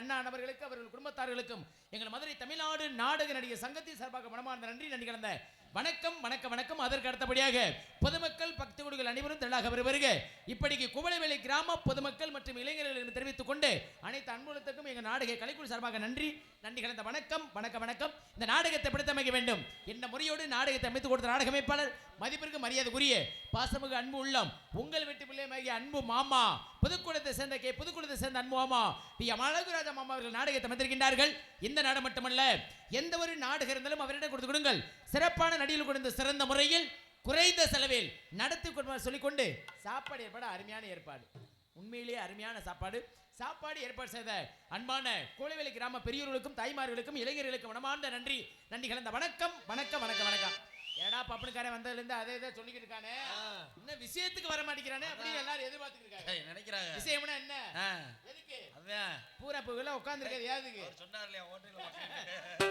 அண்ணா நபர்களுக்கு அவர்கள் குடும்பத்தார்களுக்கும் எங்கள் மதுரை தமிழ்நாடு நாடக நடிகர் சங்கத்தின் சார்பாக மனமார்ந்த நன்றி நன்றி கலந்த வணக்கம் வணக்கம் வணக்கம். அதற்கு அடுத்தபடியாக பொதுமக்கள் பக்தி குடிகள் அனைவரும் திரளாக வருவருக இப்படிக்கு குவளைவேலை கிராம பொதுமக்கள் மற்றும் இளைஞர்கள் தெரிவித்துக் கொண்டு அனைத்து அன்புலத்துக்கும் எங்கள் நாடக கலைக்குழு சார்பாக நன்றி நன்றி கலந்த வணக்கம் வணக்கம் வணக்கம். இந்த நாடகத்தை பிடித்தமைக்க வேண்டும். என்ன முறையோடு நாடகத்தை அமைத்துக் கொடுத்த நாடக அமைப்பாளர் மதிப்பிற்கு மரியாதைக்குரிய பாசமிகு அன்பு உள்ளம் உங்கள் வீட்டு பிள்ளைமாகிய அன்பு மாமா புதுக்குளத்தை சேர்ந்த கே புதுக்குளத்தை சேர்ந்த அன்பு மாமா பி. எம். அழகுராஜா மாமா அவர்கள் நாடகத்தை அமைத்திருக்கின்றார்கள். இந்த நாடகம் மட்டுமல்ல எந்த ஒரு நாடகம் இருந்தாலும் அவரிடம் கொடுத்து கொடுங்கள். சிறப்பான நடிகள் கொடுத்த சிறந்த முறையில் குறைந்த செலவில் நடத்தி கொண்டு சொல்லிக்கொண்டு சாப்பாடு ஏற்பாடு அருமையான ஏற்பாடு. உண்மையிலேயே அருமையான சாப்பாடு. சாப்பாடு ஏற்பாடு செய்த அன்பான கோழிவேலி கிராம பெரியோர்களுக்கும் தாய்மார்களுக்கும் இளைஞர்களுக்கும் மனமார்ந்த நன்றி. நன்றி கலந்த வணக்கம் வணக்கம் வணக்கம் வணக்கம். ஏடா பப்பனுக்காரன் வந்ததுல இருந்து அதே இதை சொல்லிக்கிட்டு இருக்கானே? இன்னும் விஷயத்துக்கு வர மாட்டேங்கிறானே? அப்படி எல்லாரும் எதிர்பார்த்துட்டு இருக்காங்க. நினைக்கிறாங்க. விஷயம்னா என்ன? எதுக்கு? அதான். பூரா பூவெல்லாம் உட்காந்துருக்கிறது அவர் சொன்னார் இல்லையா ஹோட்டல்ல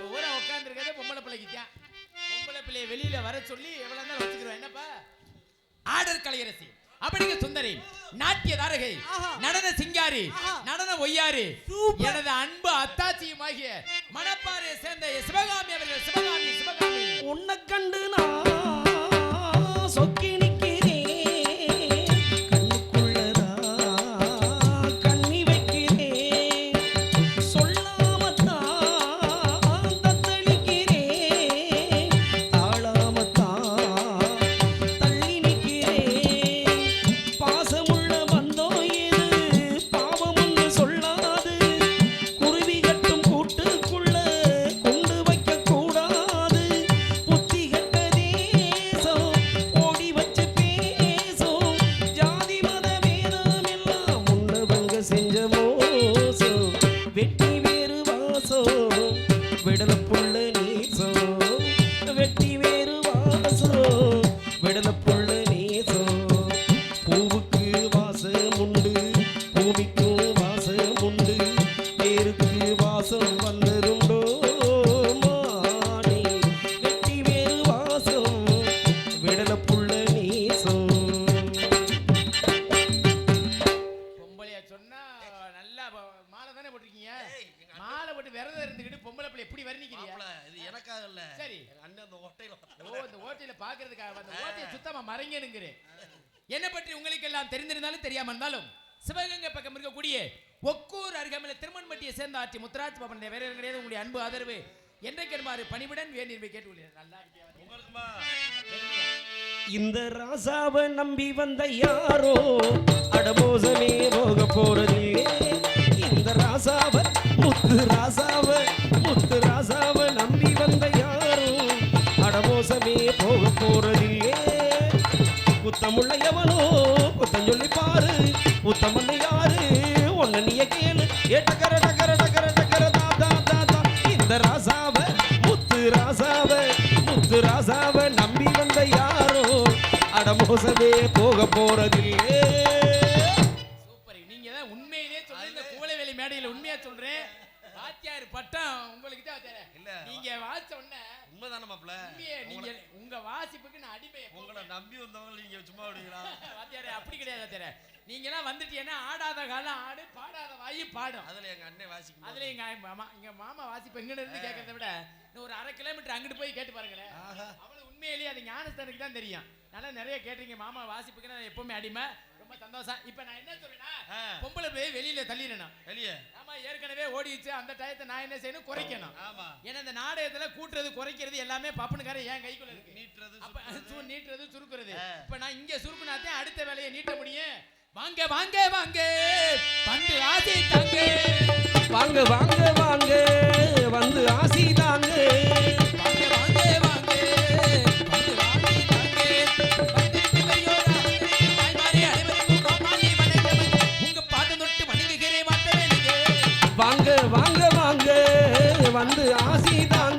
ஊரா உட்காந்துருக்கிறது பொம்பளை பிள்ளைக்கு தான் பொம்பளை பிள்ளைய வெளியில வர சொல்லி எவ்வளவு நேரம் வச்சுக்கிறோம். என்னப்பா? ஆடர் கலையரசி. அப்படிங்க சுந்தரி நாட்டிய தாரகை நடன சிங்காரி நடன ஒய்யாரி எனது அன்பு அத்தாச்சியுமாகிய மணப்பாறையை சேர்ந்த சிவகாமி அவர்கள் சிவகாமி சிவகாமி. உன்னை கண்டு நான் வாசம் வந்ததுண்டோ? மானே வெட்டி வேறு வாசம் விடல புள்ள நீசம். பொம்பளையா சொன்னா நல்லா மாலை தானே போட்டிருக்கீங்க? மாலை போட்டு விரதம் இருந்துக்கிட்டு பொம்பளை பிள்ளை எப்படி வர்ணிக்கிறியா? மாப்பிள, இது எனக்காக இல்ல. சரி. அண்ணன் அந்த ஹோட்டல்ல ஓ ஓட்டையில பாக்குறதுக்காக அந்த ஓட்டையை சுத்தமா மறைங்கனுங்கிறேன். என்ன பற்றி உங்களுக்கு எல்லாம் தெரிந்திருந்தாலும் தெரியாம இருந்தாலும் சிவகங்கை பக்கம் இருக்கக்கூடிய ஒக்கூர் அருகாமையில திருமண்பட்டியை சேர்ந்த ஆட்சி முத்துராஜ் பாபன் வேற கிடையாது உங்களுடைய அன்பு ஆதரவு. என்றைக்கென்பாரு பணிவுடன் வேண்டியிருப்பை கேட்டுள்ளேன் நல்லா இந்த ராசாவை நம்பி வந்த யாரோ அடமோசமே போக போறதில்லே. இந்த ராசாவை முத்து ராசாவை முத்து ராசாவை நம்பி வந்த யாரோ அடமோசமே போக போறதில்லே. குத்தமுள்ள எவனோ குத்தம் சொல்லி பாரு ராசாவை நம்பி வந்த யாரோ? அடமோசமே போக போறதில்லே. இல்ல. நீங்க வாசிச்ச உடனே உண்மைதானே உண்மையே நீங்க உங்க வாசிப்புக்கு நான் அடிமை உங்களை நம்பி வந்தவங்க நீங்க சும்மா விடுவீங்களா? வாத்தியாரே அப்படி கிடையாது வாத்தியாரே. நீங்கலாம் வந்துட்டீங்கன்னா ஆடாத காலம் ஆடு பாடாத வாயி பாடும். அதுல எங்க அண்ணன் வாசிக்கும் அதுல எங்க மாமா எங்க மாமா வாசிப்பு எங்க இருந்து கேட்கறத விட ஒரு அரை கிலோமீட்டர் அங்கிட்டு போய் கேட்டு பாருங்களேன். அவளு உண்மையிலேயே அது ஞானஸ்தானுக்கு தான் தெரியும். நல்லா நிறைய கேட்டீங்க மாமா வாசிப்புக்கு நான் எப்பவுமே அடிமை. ரொம்ப சந்தோஷம். இப்ப நான் என்ன சொல்றேன்னா. பொம்பளை போய் வெளியில தள்ளிடணும். வெளியே. ஆமா ஏற்கனவே ஓடிச்சு அந்த டயத்தை நான் என்ன செய்யணும்? குறைக்கணும். ஆமா. ஏன்னா இந்த நாடகத்துல கூட்டுறது குறைக்கிறது எல்லாமே பப்பனுக்காரன் என் கைக்குள்ள இருக்கு. நீட்டுறது நீட்டுறது சுருக்குறது. இப்ப நான் இங்க சுருக்குனாதான் அடுத்த வேலையை நீட்ட முடியும். வாங்க வாங்க வாங்க. பந்து ஆசை தாங்க. வாங்க வாங்க வாங்க. வந்து ஆசி தாங்க. வந்து ஆசிதான்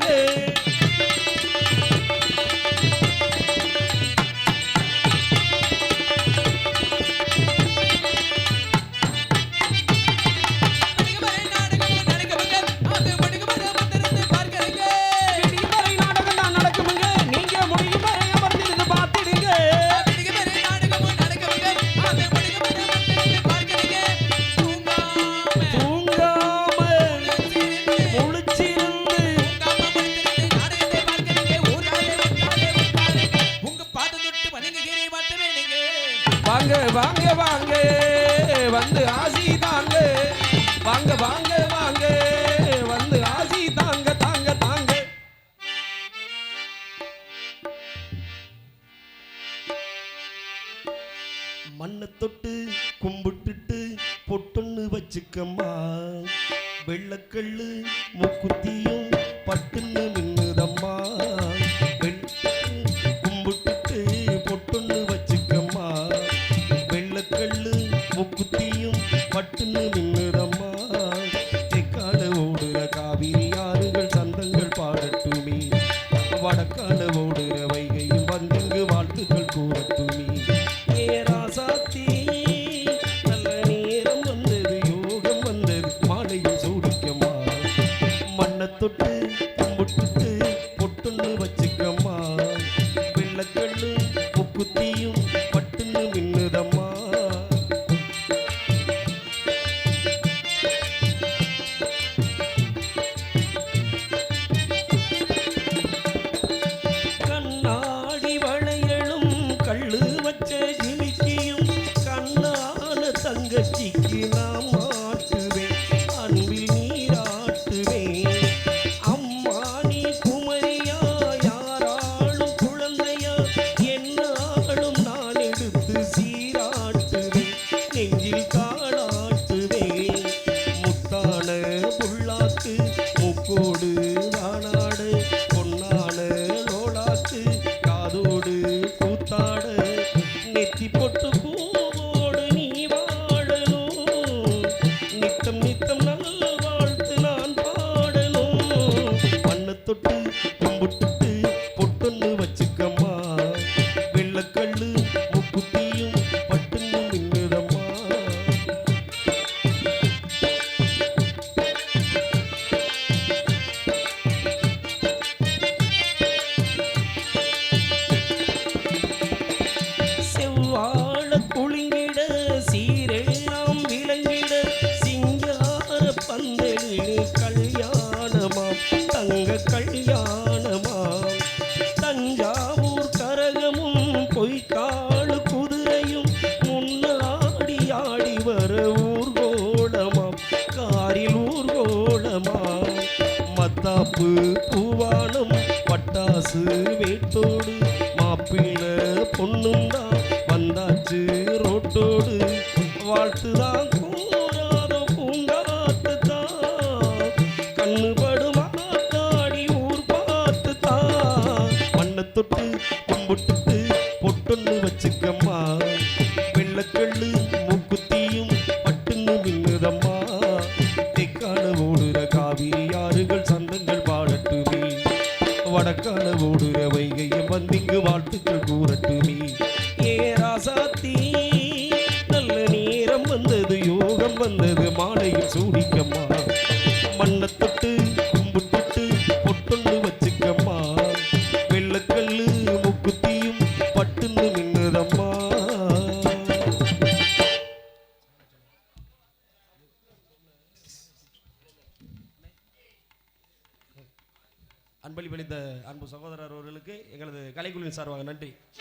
வாங்க வந்து ஆசி தாங்க. வாங்க வாங்க வாங்க வந்து ஆசி தாங்க தாங்க தாங்க. மண்ணை தொட்டு கும்பிட்டுட்டு பொட்டுன்னு வச்சுக்கம்மா. வெள்ளக்கல்லு முக்குத்தியும் பட்டுன்னு மின்னுதம்மா வடக்கால ஓடுற வைகையும் வந்திங்கு வாழ்த்துக்கள் கூறட்டுமே ஏ ராசாத்தி நல்ல நேரம் வந்தது யோகம் வந்தது மாலையும் சூடிக்கம்மா. மண்ணை தொட்டு கும்பிட்டுட்டு பொட்டுன்னு வச்சுக்கம்மா. வெள்ளக்கல்லு முக்குத்தியும் மத்தாப்பு பூவானம் பட்டாசு வீட்டோடு மாப்பிள்ள பொண்ணும் தான் வந்தாச்சு ரோட்டோடு. வாழ்த்துதான் கூறாத பூங்காத்து தான் கண்ணு படுமாத்தாடி ஊர் பார்த்து தான் மண்ணை தொட்டு கும்பிட்டுட்டு வைகையும் வந்திங்கு வாழ்த்துக்கள் கூறட்டுமே. ஏ ராசாத்தி அன்பளிப்பளித்த அன்பு